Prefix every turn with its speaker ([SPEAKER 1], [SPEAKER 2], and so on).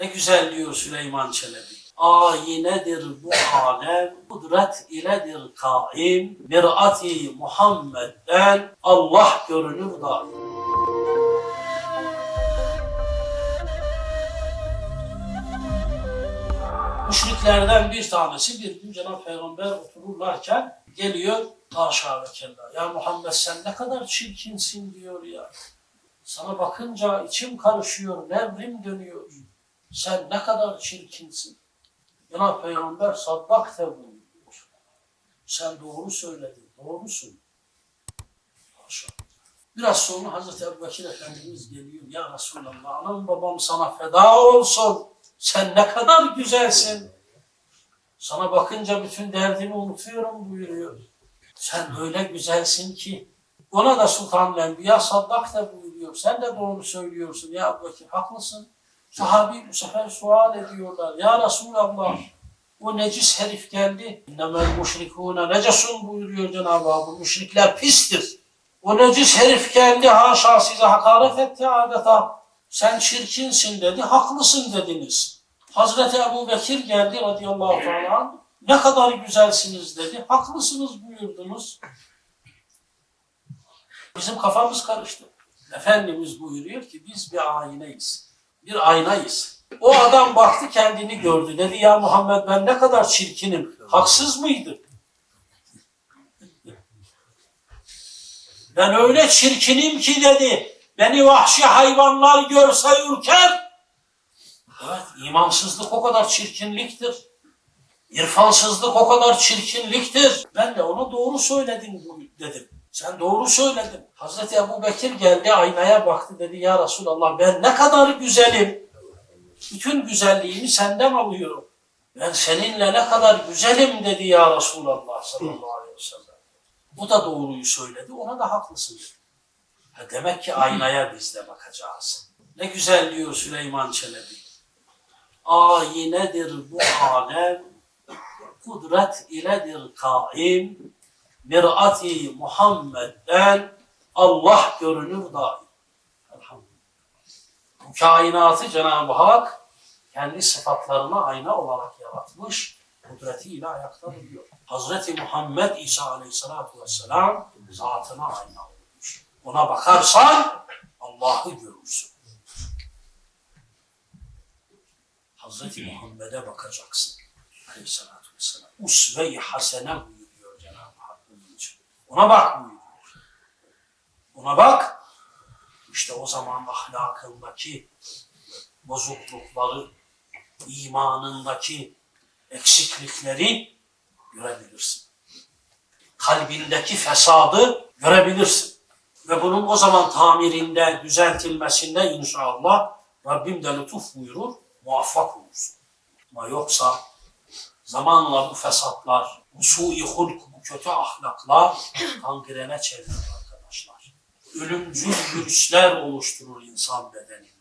[SPEAKER 1] Ne güzel diyor Süleyman Çelebi. Ayinedir bu alem, kudret iledir kaim, mir'ati Muhammed'den Allah görünür daim. Müşriklerden bir tanesi bir gün Cenab-ı Peygamber otururlarken geliyor haşa ve kella. Ya Muhammed sen ne kadar çirkinsin diyor ya. Sana bakınca içim karışıyor, nevrim dönüyor. Sen ne kadar çirkinsin. Cenab-ı Peygamber saddak te buyuruyor. Sen doğru söyledin, doğrusun. Haşa. Biraz sonra Hazreti Ebubekir Efendimiz geliyor. Ya Resulallah, anam babam sana feda olsun. Sen ne kadar güzelsin. Sana bakınca bütün derdimi unutuyorum buyuruyor. Sen öyle güzelsin ki. Ona da Sultan Enbiya saddak da buyuruyor. Sen de doğru söylüyorsun ya Ebubekir haklısın. Sahabi bu sefer sual ediyorlar. Ya Resulallah o necis herif geldi. İnnemel müşrikûne necesun buyuruyor Cenab-ı Hak. Bu müşrikler pistir. O necis herif geldi haşa size hakaret etti adeta. Sen çirkinsin dedi, haklısın dediniz. Hazreti Ebu Bekir geldi radıyallahu anh, ne kadar güzelsiniz dedi, haklısınız buyurdunuz. Bizim kafamız karıştı. Efendimiz buyuruyor ki biz bir ayneyiz, bir aynayız. O adam baktı kendini gördü. Dedi ya Muhammed ben ne kadar çirkinim. Haksız mıydı? Ben öyle çirkinim ki dedi. Beni vahşi hayvanlar görse ürker. Evet, imansızlık o kadar çirkinliktir. İrfansızlık o kadar çirkinliktir. Ben de ona doğru söyledim dedim. Sen doğru söyledin. Hazreti Ebu Bekir geldi aynaya baktı dedi ya Resulallah ben ne kadar güzelim. Bütün güzelliğimi senden alıyorum. Ben seninle ne kadar güzelim dedi ya Resulallah sallallahu aleyhi ve sellem. Bu da doğruyu söyledi. Ona da haklısın. Ha demek ki aynaya biz de bakacağız. Ne güzel diyor Süleyman Çelebi. Ayinedir bu alem, kudret iledir kaim, mir'ati Muhammed'den Allah görünür daim. Elhamdülillah. Bu kainatı Cenab-ı Hak kendi sıfatlarına ayna olarak yaratmış, kudretiyle ayakta duruyor. Hazreti Muhammed İsa Aleyhisselatü Vesselam zatına ayna olmuş. Ona bakarsan Allah'ı görürsün. Hazreti Muhammed'e bakacaksın. Aleyhisselatü Vesselam. Usve-i hasene buyuruyor Cenab-ı Hak bunun için. Ona bak buyuruyor. Ona bak. İşte o zaman ahlakındaki bozuklukları, imanındaki eksiklikleri görebilirsin. Kalbindeki fesadı görebilirsin. Ve bunun o zaman tamirinde, düzeltilmesinde inşallah Rabbim de lütuf buyurur, muvaffak olursun. Ama yoksa zamanla bu fesatlar, bu sui hulk, bu kötü ahlaklar gangrene çevirir arkadaşlar. Ölümcül virüsler oluşturur insan bedeninde.